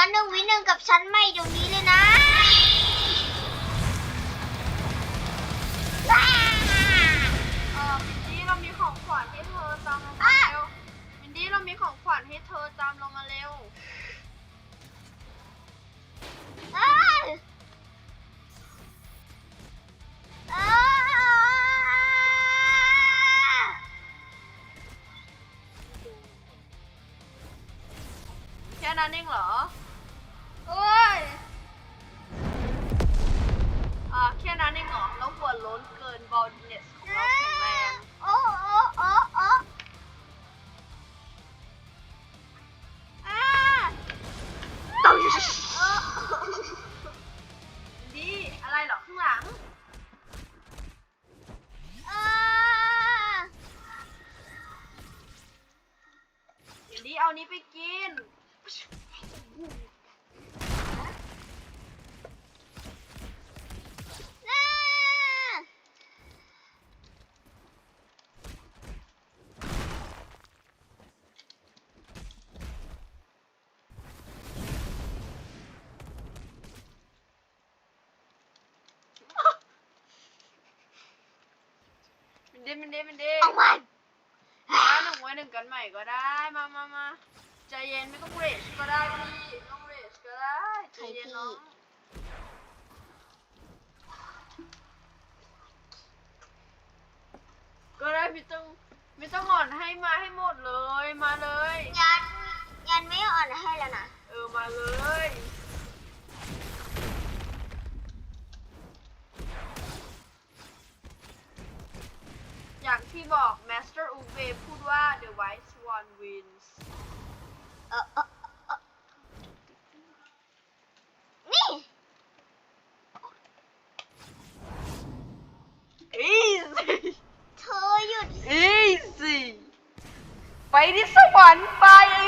มาหนึ่งวิหนึ่งกับฉันไม่เดี๋ยวนี้เลยนะว้าเออมินดี้เรามีของขวัญให้เธอตามลงมาเร็วมินดี้เรามีของขวัญให้เธอตามลงมาเร็วอ้าอ้าแค่นั้นเองเหรอ โอ้ยอ่าแค่นั้นเองเหรอแล้วหัวล้นเกินบอลเนสของเราแข็งแรงโอ้โอ้โอ้โอ้อาโอ้มินดี้อะไรเหรอข้างหลังอ่ามินดี้เอานี้ไปกิน อ่า มินดี้มินดี้มินดี้เอามันมาหนึ่งไว้หนึ่งกันใหม่ก็ได้ มามามาใจเย็นไม่ต้องเรชก็ได้พี่ไม่ต้องเรชก็ได้ใจเย็นน้องก็ได้พี่ต้องไม่ต้องอ่อนให้มาให้หมดเลยมาเลยยัน ที่บอก Master Uwe พูดว่า the wise one wins เออเออเออนี่ easy เธอหยุด easy ไปที่สวรรค์ไปไอ้